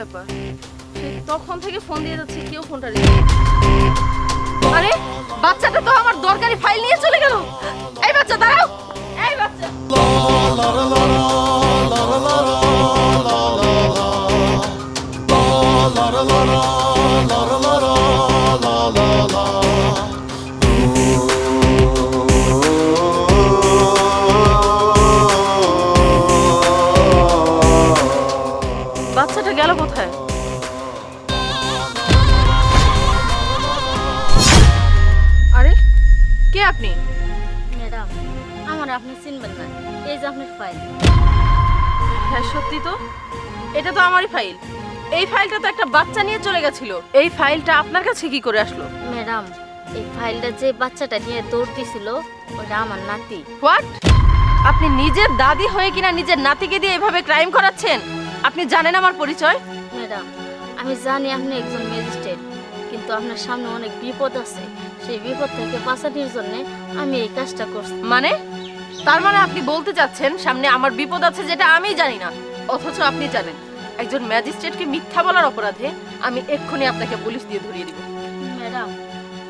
ব্যাপার? তখন থেকে ফোন দিয়ে যাচ্ছে, কেউ ফোনটা রিসিভ আরে, বাচ্চাটা তো আমার দরকারি ফাইল নিয়ে চলে গেল। এই বাচ্চা, দাঁড়াও। বাচ্চাটা গেল কোথায়? আরে কে আপনি? ম্যাডাম আমার আপনি চিনবেন না। এই যে আপনার ফাইল হ্যাঁ সত্যি তো? এটা তো আমারই ফাইল এই ফাইলটা তো একটা বাচ্চা নিয়ে চলে গেছিল। এই ফাইলটা আপনার কাছে কি করে আসলো? ম্যাডাম এই ফাইলটা যে বাচ্চাটা নিয়ে দৌড় দিছিল ওটা আমার নাতি। হোয়াট আপনি নিজের দাদি হয়ে কিনা নিজের নাতিকে দিয়ে এভাবে ক্রাইম করাচ্ছেন? আপনি জানেন আমার পরিচয়? ম্যাডাম আমি জানি আপনি একজন ম্যাজিস্ট্রেট কিন্তু আপনার সামনে অনেক বিপদ আছে। সেই বিপদ থেকে বাঁচানোর জন্য আমি এই কাজটা করছি। মানে? তার মানে আপনি বলতে চাচ্ছেন সামনে আমার বিপদ আছে যেটা আমি জানি না। অথচ আপনি জানেন একজন ম্যাজিস্ট্রেটকে মিথ্যা বলার অপরাধে আমি এক্ষুনি আপনাকে পুলিশ দিয়ে ধরিয়ে দিব। ম্যাডাম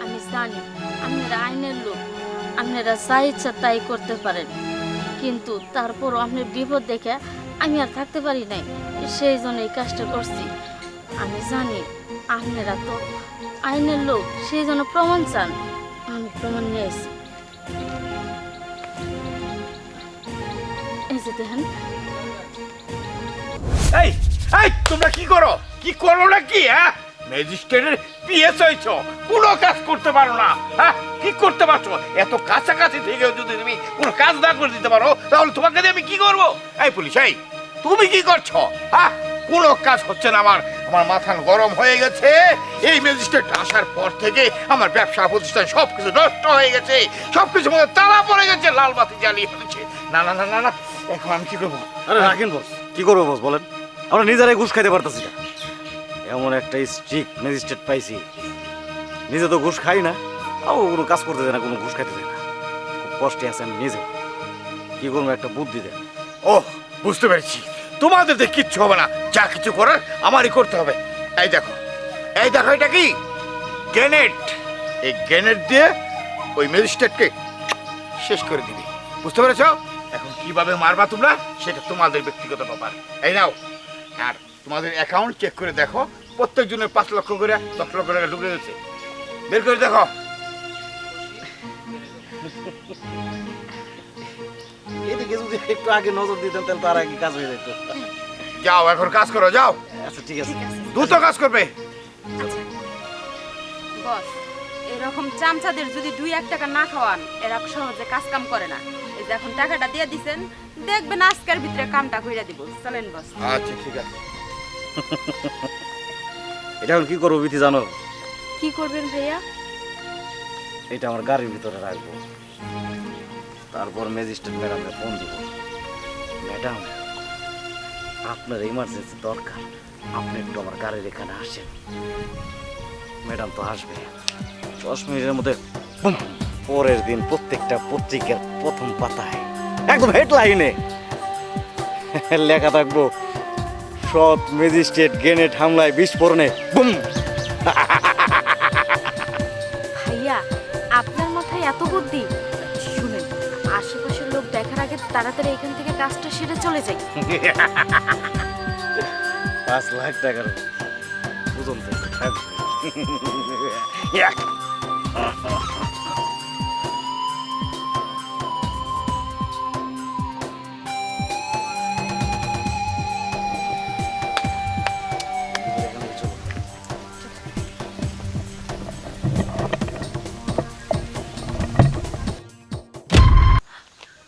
আমি জানি আপনারা আইনের লোক আপনারা যা ইচ্ছা তাই করতে পারেন। কিন্তু তারপরও আপনি বিপদ দেখে আমি আর থাকতে পারি নাই, সেই জন্য এই কাজটা করছি। আমি জানি আপনারা তো আইনের লোক, সেই জন্য প্রমাণ চান। আমি প্রমাণ নিয়ে এসেছি এই দেখেন। এই তোমরা কি করো? কি করো না কি হ্যাঁ? ম্যাজিস্ট্রেটের পিএস হয়েছ। কোনো কাজ করতে পারো না। হ্যাঁ কি করতে পারছ? এত কাছাকাছি থেকেও যদি তুমি কোনো কাজ না করে দিতে পারো, তাহলে তোমাকে দিয়ে আমি কি করব? এই পুলিশ, এই, তুমি কি করছ? হ্যাঁ কোনো কাজ হচ্ছে না আমার। আমার মাথা গরম হয়ে গেছে। এই ম্যাজিস্ট্রেট আসার পর থেকে আমার ব্যবসা, প্রতিষ্ঠান সব কিছু নষ্ট হয়ে গেছে। সব কিছু মধ্যে তালা পড়ে গেছে, লাল বাতি জ্বালিয়ে ফেলেছে। না না না না না, এখন আমি কি করব? আরে রাখেন, বস। কি করব, বস, বলেন? আমরা নিজেরাই ঘুষ খাইতে পারতেছি না। এমন একটা স্ট্রিক্ট ম্যাজিস্ট্রেট পাইছি। নিজে তো ঘুষ খাই না ও কোনো কাজ করতে দেয় না, কোনো ঘুষ খাইতে দেয় না। খুব কষ্টে আছে আমি নিজে। কি করব, একটা বুদ্ধি দেয় ও বুঝতে পেরেছি। তোমাদের দিয়ে কিচ্ছু হবে না। যা কিছু করার আমারই করতে হবে। এই দেখো এই দেখো এটা কি? গ্রেনেড এই গ্রেনেড দিয়ে ওই ম্যাজিস্ট্রেটকে শেষ করে দিবি। বুঝতে পেরেছ? এখন কীভাবে মারবা তোমরা, সেটা তোমাদের ব্যক্তিগত ব্যাপার। এই নাও। আর তোমাদের অ্যাকাউন্ট চেক করে দেখো প্রত্যেক জনের পাঁচ লক্ষ করে দশ লক্ষ টাকা ঢুকে গেছে। বের করে দেখো। এদিকে যদি একটু আগে নজর দিতেন তাহলে তার আগে কাজ হয়ে যেত। যাও এখন কাজ করো যাও। আচ্ছা ঠিক আছে। দ্রুত কাজ করবে। বস এরকম চামচাদের যদি দুই এক টাকা না খাওয়ান এরা সহজে কাজ কাম করে না। এই যে এখন টাকাটা দিয়ে দিছেন দেখবেন আজকের ভিতরে কামটা কইরা দিব। চলেন বস। আচ্ছা ঠিক আছে। এটা এখন কি করব বিধি জানো? কি করবেন ভাইয়া? এটা আমার গাড়ির ভিতরে রাখব। তারপর ম্যাজিস্ট্রেট ম্যাডামকে ফোন দিব। ম্যাডাম আপনার ইমার্জেন্সি দরকার। আপনি একটু আমার গাড়ির এখানে আসেন। ম্যাডাম তো আসবে। দশ মিনিটের মধ্যে পরের দিন প্রত্যেকটা পত্রিকার প্রথম পাতায় একদম হেডলাইনে লেখা থাকব সৎ ম্যাজিস্ট্রেট গ্রেনেড হামলায় বিস্ফোরণে বুম! ভাইয়া আপনার মাথায় এত বুদ্ধি? শুনেন আশেপাশের লোক দেখার আগে তাড়াতাড়ি এখান থেকে কাজটা সেরে চলে যাই। পাঁচ লাখ টাকার ওজন থাকবে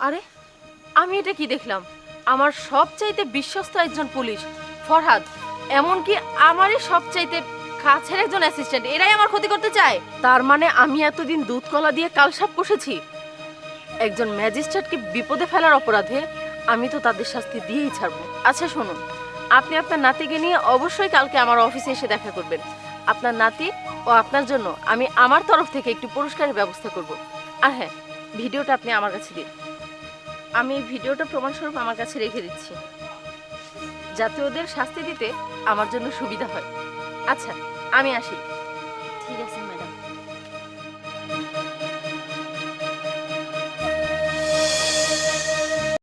আরে, আমি এটা কি দেখলাম? আমার সবচাইতে বিশ্বস্ত একজন পুলিশ। ফরহাদ, এমনকি আমারই সবচাইতে কাছের একজন অ্যাসিস্ট্যান্ট এরাই আমার ক্ষতি করতে চায়। তার মানে আমি এতদিন দুধ কলা দিয়ে কালসাপ পুষেছি একজন ম্যাজিস্ট্রেটকে বিপদে ফেলার অপরাধে আমি তো তাদের শাস্তি দিয়েই ছাড়বো। আচ্ছা শুনুন, আপনি আপনার নাতিকে নিয়ে অবশ্যই কালকে আমার অফিসে এসে দেখা করবেন। আপনার নাতি ও আপনার জন্য আমি আমার তরফ থেকে একটু পুরস্কারের ব্যবস্থা করব। আর হ্যাঁ ভিডিওটা আপনি আমার কাছে দিন। আমি ভিডিওটা প্রমাণস্বরূপ আমার কাছে রেখে দিচ্ছি। যাতে ওদের শাস্তি দিতে আমার জন্য সুবিধা হয়। আচ্ছা আমি আসি। ঠিক আছে, ম্যাডাম।